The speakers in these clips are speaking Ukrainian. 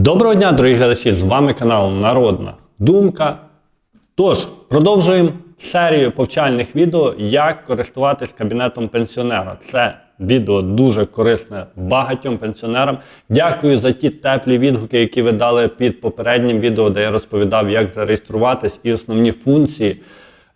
Доброго дня, дорогі глядачі! З вами канал Народна Думка. Тож, продовжуємо серію повчальних відео, як користуватись кабінетом пенсіонера. Це відео дуже корисне багатьом пенсіонерам. Дякую за ті теплі відгуки, які ви дали під попереднім відео, де я розповідав, як зареєструватись і основні функції.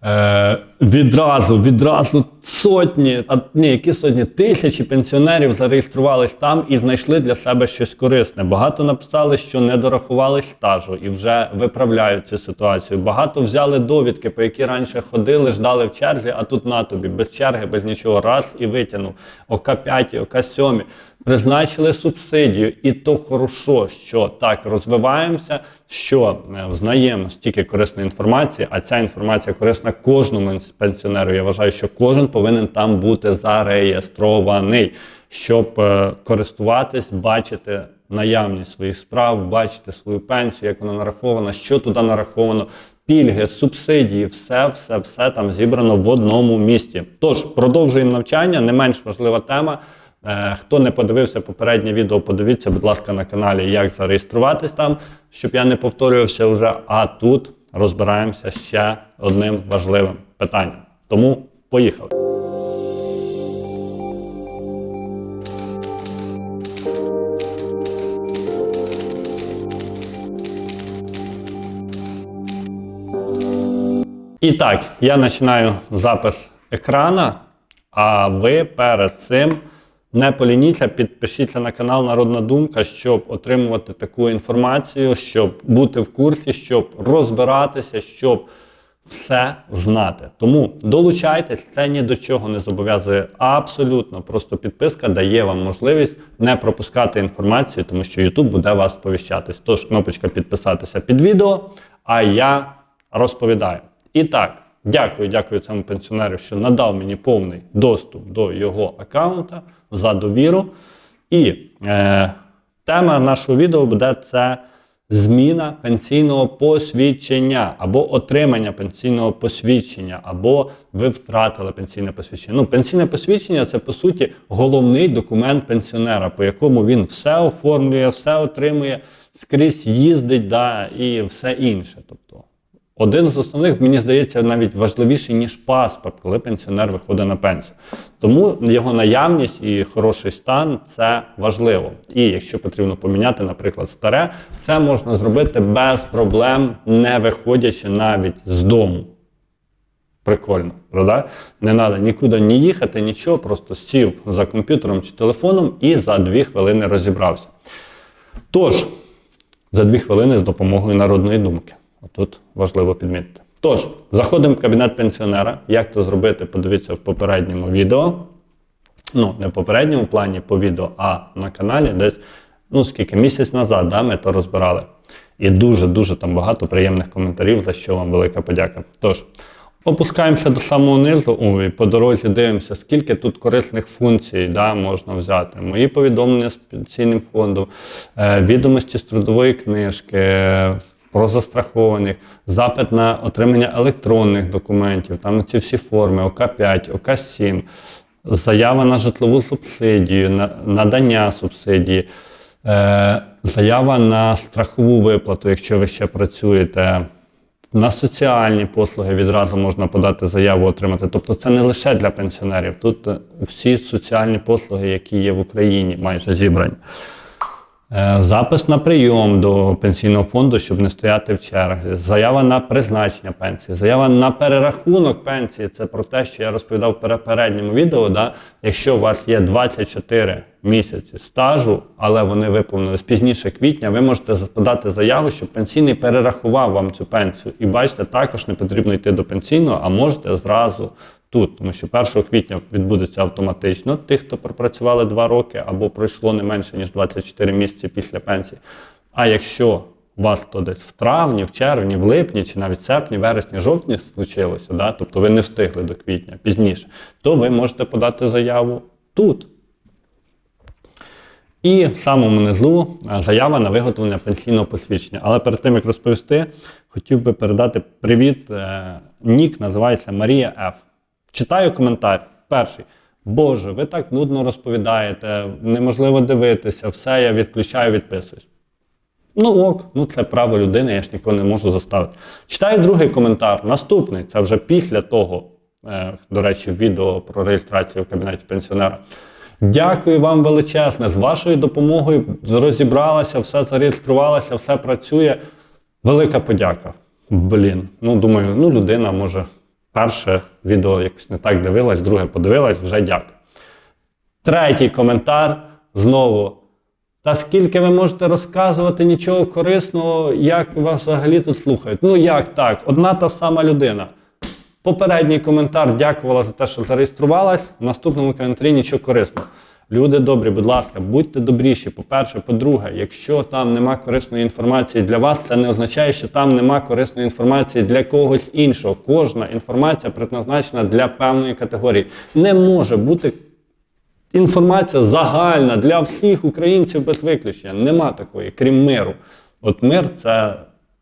Е, відразу, відразу сотні, а ні, які сотні тисячі пенсіонерів зареєструвались там і знайшли для себе щось корисне. Багато написали, що не дорахували стажу і вже виправляють цю ситуацію. Багато взяли довідки, по які раніше ходили, ждали в черзі, а тут на тобі, без черги, без нічого, раз і витягнув. ОК 5, ОК 7. Призначили субсидію, і то хорошо, що так розвиваємося, що е, взнаємо стільки корисної інформації, а ця інформація корисна кожному пенсіонеру. Я вважаю, що кожен повинен там бути зареєстрований, щоб е, користуватись, бачити наявність своїх справ, бачити свою пенсію, як вона нарахована, що туди нараховано. Пільги, субсидії, все, все, все там зібрано в одному місті. Тож продовжуємо навчання, не менш важлива тема. Е, Хто не подивився попереднє відео, подивіться, будь ласка, на каналі, як зареєструватись там, щоб я не повторювався вже. А тут розбираємося ще одним важливим питанням. Тому поїхали. І так, я починаю запис екрана, а ви перед цим не полініться, підпишіться на канал Народна Думка, щоб отримувати таку інформацію, щоб бути в курсі, щоб розбиратися, щоб все знати. Тому долучайтесь, це ні до чого не зобов'язує абсолютно. Просто підписка дає вам можливість не пропускати інформацію, тому що YouTube буде вас сповіщатись. Тож кнопочка підписатися під відео, а я розповідаю. І так, дякую, дякую цьому пенсіонеру, що надав мені повний доступ до його аккаунта за довіру. І е, тема нашого відео буде це зміна пенсійного посвідчення або отримання пенсійного посвідчення, або ви втратили пенсійне посвідчення. Ну, пенсійне посвідчення це по суті головний документ пенсіонера, по якому він все оформлює, все отримує, скрізь їздить, да, і все інше. Тобто один з основних, мені здається, навіть важливіший, ніж паспорт, коли пенсіонер виходить на пенсію. Тому його наявність і хороший стан це важливо. І якщо потрібно поміняти, наприклад, старе, це можна зробити без проблем, не виходячи навіть з дому. Прикольно, правда? Не треба нікуди ні їхати, нічого, просто сів за комп'ютером чи телефоном і за дві хвилини розібрався. Тож, за дві хвилини з допомогою народної думки. Тут важливо підмітити. Тож, заходимо в кабінет пенсіонера. Як це зробити, подивіться в попередньому відео. Ну, не в попередньому плані по відео, а на каналі десь, ну скільки, місяць назад да, ми то розбирали. І дуже-дуже там багато приємних коментарів, за що вам велика подяка. Тож, опускаємося до самого низу о, і по дорозі дивимося, скільки тут корисних функцій да, можна взяти. Мої повідомлення з пенсійним фондом, е, відомості з трудової книжки. Про застрахованих, запит на отримання електронних документів, там ці всі форми, ОК5, ОК7, заява на житлову субсидію, на надання субсидії, е, заява на страхову виплату, якщо ви ще працюєте. На соціальні послуги відразу можна подати заяву, отримати. Тобто це не лише для пенсіонерів. Тут е, всі соціальні послуги, які є в Україні, майже зібрані. Е, Запис на прийом до пенсійного фонду, щоб не стояти в черзі. Заява на призначення пенсії, заява на перерахунок пенсії. Це про те, що я розповідав в передньому відео. Да? Якщо у вас є 24 місяці стажу, але вони виповнились пізніше квітня, ви можете подати заяву, щоб пенсійний перерахував вам цю пенсію. І бачите, також не потрібно йти до пенсійного, а можете зразу тут, тому що 1 квітня відбудеться автоматично тих, хто пропрацювали 2 роки або пройшло не менше ніж 24 місяці після пенсії. А якщо у вас то десь в травні, в червні, в липні, чи навіть серпні, вересні, жовтні случилося, да, тобто ви не встигли до квітня пізніше, то ви можете подати заяву тут. І в самому низу заява на виготовлення пенсійного посвідчення. Але перед тим як розповісти, хотів би передати привіт. Е, Нік називається Марія Ф. Читаю коментар. Перший. Боже, ви так нудно розповідаєте, неможливо дивитися, все, я відключаю, відписуюсь. Ну ок, ну це право людини, я ж нікого не можу заставити. Читаю другий коментар. Наступний, це вже після того, е, до речі, відео про реєстрацію в кабінеті пенсіонера. Дякую вам величезне. З вашою допомогою розібралася, все зареєструвалося, все працює. Велика подяка. Блін. Ну, думаю, ну людина може перше відео якось не так дивилась, друге подивилась, вже дякую. Третій коментар знову. Та скільки ви можете розказувати нічого корисного, як вас взагалі тут слухають? Ну як так? Одна та сама людина. Попередній коментар дякувала за те, що зареєструвалась. В наступному коментарі нічого корисного. Люди добрі, будь ласка, будьте добріші. По-перше, по-друге, якщо там нема корисної інформації для вас, це не означає, що там нема корисної інформації для когось іншого. Кожна інформація предназначена для певної категорії. Не може бути інформація загальна для всіх українців без виключення. Нема такої, крім миру. От мир це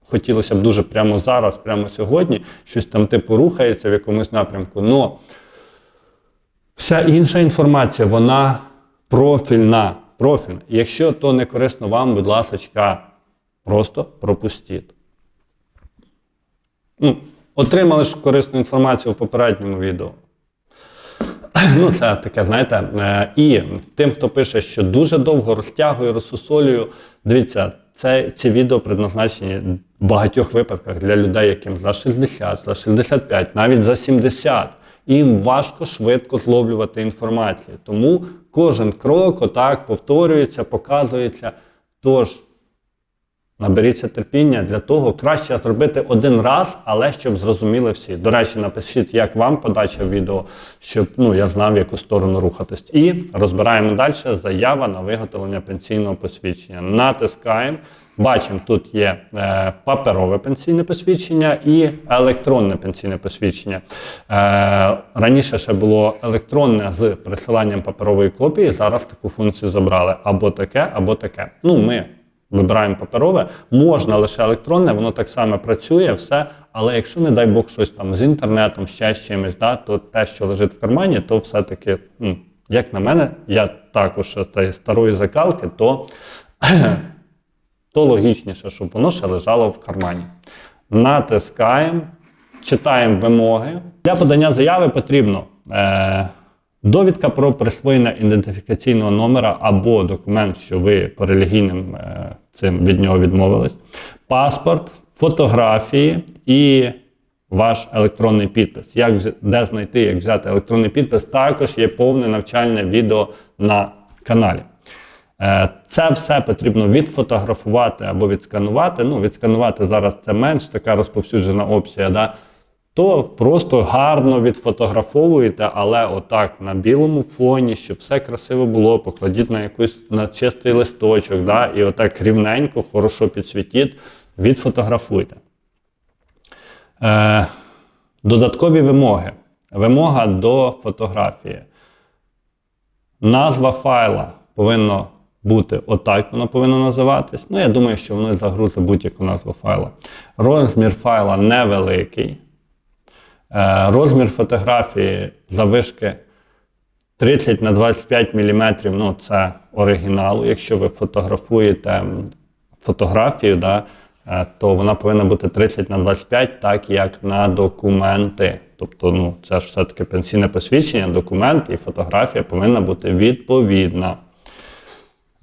хотілося б дуже прямо зараз, прямо сьогодні, щось там типу рухається в якомусь напрямку. Но вся інша інформація, вона профільна. профільна. Якщо то не корисно вам, будь ласка, просто пропустіть. Ну, отримали ж корисну інформацію в попередньому відео. Ну, це таке, знаєте. Е, І тим, хто пише, що дуже довго розтягую, розсусолюю, дивіться, це, ці відео предназначені в багатьох випадках для людей, яким за 60, за 65, навіть за 70. Їм важко швидко зловлювати інформацію. Тому кожен крок отак повторюється, показується. Тож, Наберіться терпіння для того, краще зробити один раз, але щоб зрозуміли всі. До речі, напишіть, як вам подача відео, щоб ну, я знав, в яку сторону рухатись. І розбираємо далі заява на виготовлення пенсійного посвідчення. Натискаємо. Бачимо, тут є е, паперове пенсійне посвідчення і електронне пенсійне посвідчення. Е, раніше ще було електронне з присиланням паперової копії. Зараз таку функцію забрали або таке, або таке. Ну, ми Вибираємо паперове, можна лише електронне, воно так само працює, все. Але якщо, не дай Бог, щось там з інтернетом, ще з чимось, да, то те, що лежить в кармані, то все-таки, як на мене, я також з старої закалки, то, то логічніше, щоб воно ще лежало в кармані. Натискаємо, читаємо вимоги. Для подання заяви потрібно. Е, Довідка про присвоєння ідентифікаційного номера або документ, що ви по релігійним е, цим від нього відмовились, паспорт, фотографії і ваш електронний підпис. Як де знайти, як взяти електронний підпис, також є повне навчальне відео на каналі. Е, Це все потрібно відфотографувати або відсканувати. Ну, відсканувати зараз це менш така розповсюджена опція. Да? то просто гарно відфотографовуєте, але отак на білому фоні, щоб все красиво було, покладіть на якийсь на чистий листочок, да, і отак рівненько, хорошо підсвітіть, відфотографуйте. Е, додаткові вимоги. Вимога до фотографії. Назва файла повинна бути отак, воно повинно називатись. Ну, я думаю, що воно загрузить будь-яку назву файла. Розмір файла невеликий. Е, Розмір фотографії завишки 30 на 25 мм, ну це оригіналу. Якщо ви фотографуєте фотографію, да, е, то вона повинна бути 30 на 25, так як на документи. Тобто, ну, це ж все-таки пенсійне посвідчення, документ і фотографія повинна бути відповідна.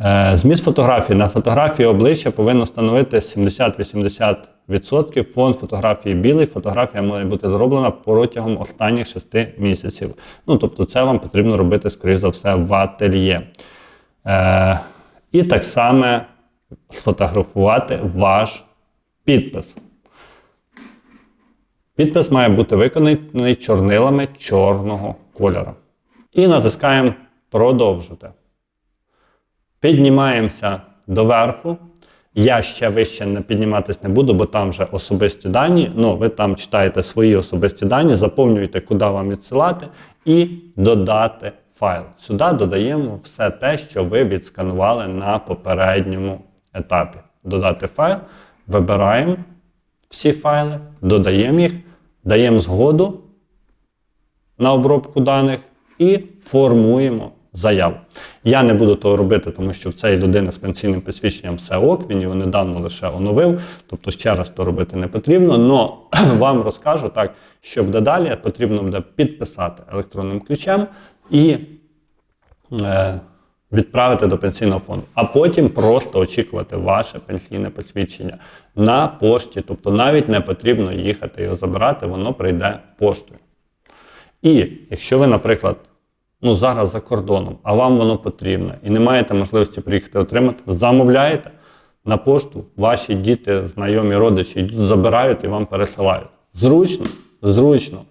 Е, Зміст фотографії. На фотографії обличчя повинно становити 70-80%. Фон фотографії білий. Фотографія має бути зроблена протягом останніх 6 місяців. Ну, тобто, це вам потрібно робити, скоріш за все, в ательє. Е, і так само сфотографувати ваш підпис. Підпис має бути виконаний чорнилами чорного кольору. І натискаємо продовжити. Піднімаємося доверху. Я ще вище не підніматись не буду, бо там вже особисті дані. Ну, ви там читаєте свої особисті дані, заповнюєте, куди вам відсилати, і додати файл. Сюди додаємо все те, що ви відсканували на попередньому етапі. Додати файл, вибираємо всі файли, додаємо їх, даємо згоду на обробку даних і формуємо заяву. Я не буду того робити, тому що в цієї людини з пенсійним посвідченням все ок, він його недавно лише оновив, тобто ще раз то робити не потрібно. Але вам розкажу так, що буде далі, потрібно буде підписати електронним ключем і е, відправити до пенсійного фонду, а потім просто очікувати ваше пенсійне посвідчення на пошті. Тобто навіть не потрібно їхати його забирати, воно прийде поштою. І якщо ви, наприклад, ну зараз за кордоном, а вам воно потрібно, і не маєте можливості приїхати отримати, замовляєте на пошту, ваші діти, знайомі родичі йдуть, забирають і вам пересилають. Зручно, зручно,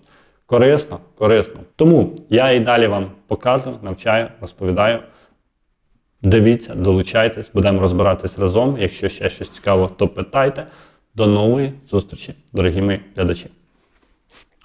корисно, корисно. Тому я і далі вам показую, навчаю, розповідаю. Дивіться, долучайтесь, будемо розбиратись разом. Якщо ще щось цікаво, то питайте. До нової зустрічі, дорогі мої глядачі.